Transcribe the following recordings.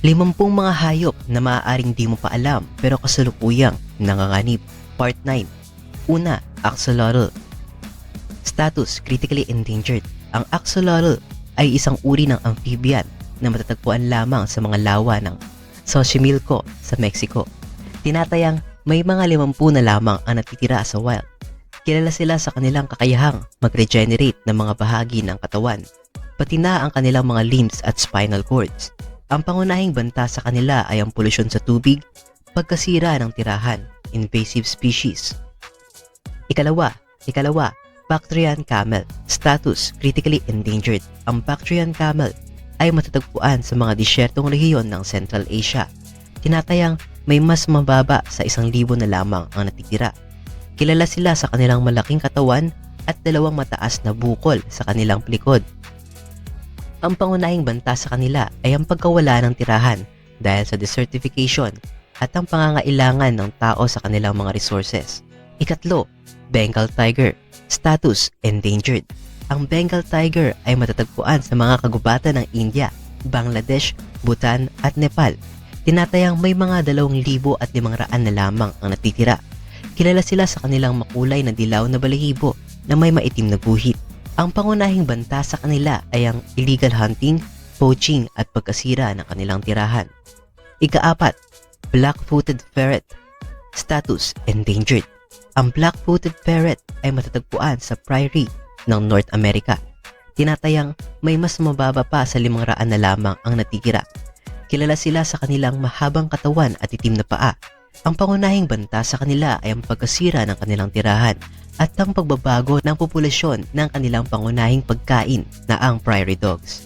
Limampung mga hayop na maaaring di mo pa alam pero kasalukuyang nanganganib. Part 9. Una, axolotl. Status, critically endangered. Ang axolotl ay isang uri ng amphibian na matatagpuan lamang sa mga lawa ng Xochimilco sa Mexico. Tinatayang may mga limampu na lamang ang natitira sa wild. Kilala sila sa kanilang kakayahang mag-regenerate ng mga bahagi ng katawan, pati na ang kanilang mga limbs at spinal cords. Ang pangunahing banta sa kanila ay ang polusyon sa tubig, pagkasira ng tirahan, invasive species. Ikalawa, ikalawa, Bactrian camel. Status, critically endangered. Ang Bactrian camel ay matatagpuan sa mga disyertong rehiyon ng Central Asia. Tinatayang may mas mababa sa isang libo na lamang ang natitira. Kilala sila sa kanilang malaking katawan at dalawang mataas na bukol sa kanilang likod. Ang pangunahing banta sa kanila ay ang pagkawala ng tirahan dahil sa desertification at ang pangangailangan ng tao sa kanilang mga resources. Ikatlo, Bengal Tiger. Status, endangered. Ang Bengal Tiger ay matatagpuan sa mga kagubatan ng India, Bangladesh, Bhutan at Nepal. Tinatayang may mga 2,500 na lamang ang natitira. Kilala sila sa kanilang makulay na dilaw na balahibo na may maitim na guhit. Ang pangunahing banta sa kanila ay ang illegal hunting, poaching at pagkasira ng kanilang tirahan. Ikaapat, black-footed ferret. Status, endangered. Ang black-footed ferret ay matatagpuan sa prairie ng North America. Tinatayang may mas mababa pa sa 500 na lamang ang natitira. Kilala sila sa kanilang mahabang katawan at itim na paa. Ang pangunahing banta sa kanila ay ang pagkasira ng kanilang tirahan at ang pagbabago ng populasyon ng kanilang pangunahing pagkain na ang prairie dogs.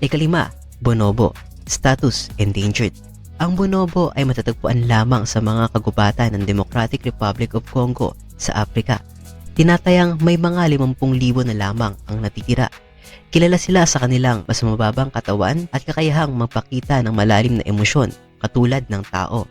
Ikalima, bonobo. Status, endangered. Ang bonobo ay matatagpuan lamang sa mga kagubatan ng Democratic Republic of Congo sa Afrika. Tinatayang may mga 50,000 na lamang ang natitira. Kilala sila sa kanilang mas mababang katawan at kakayahang magpakita ng malalim na emosyon katulad ng tao.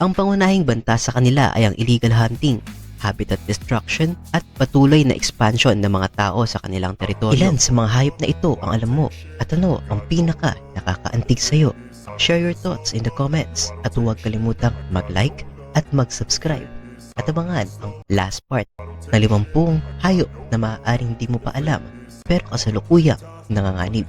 Ang pangunahing banta sa kanila ay ang illegal hunting, habitat destruction at patuloy na expansion ng mga tao sa kanilang teritoryo. Ilan sa mga hayop na ito ang alam mo at ano ang pinaka nakakaantig sa'yo? Share your thoughts in the comments at huwag kalimutang mag-like at mag-subscribe. At abangan ang last part na 50 hayop na maaaring di mo pa alam pero kasalukuyang nanganganib.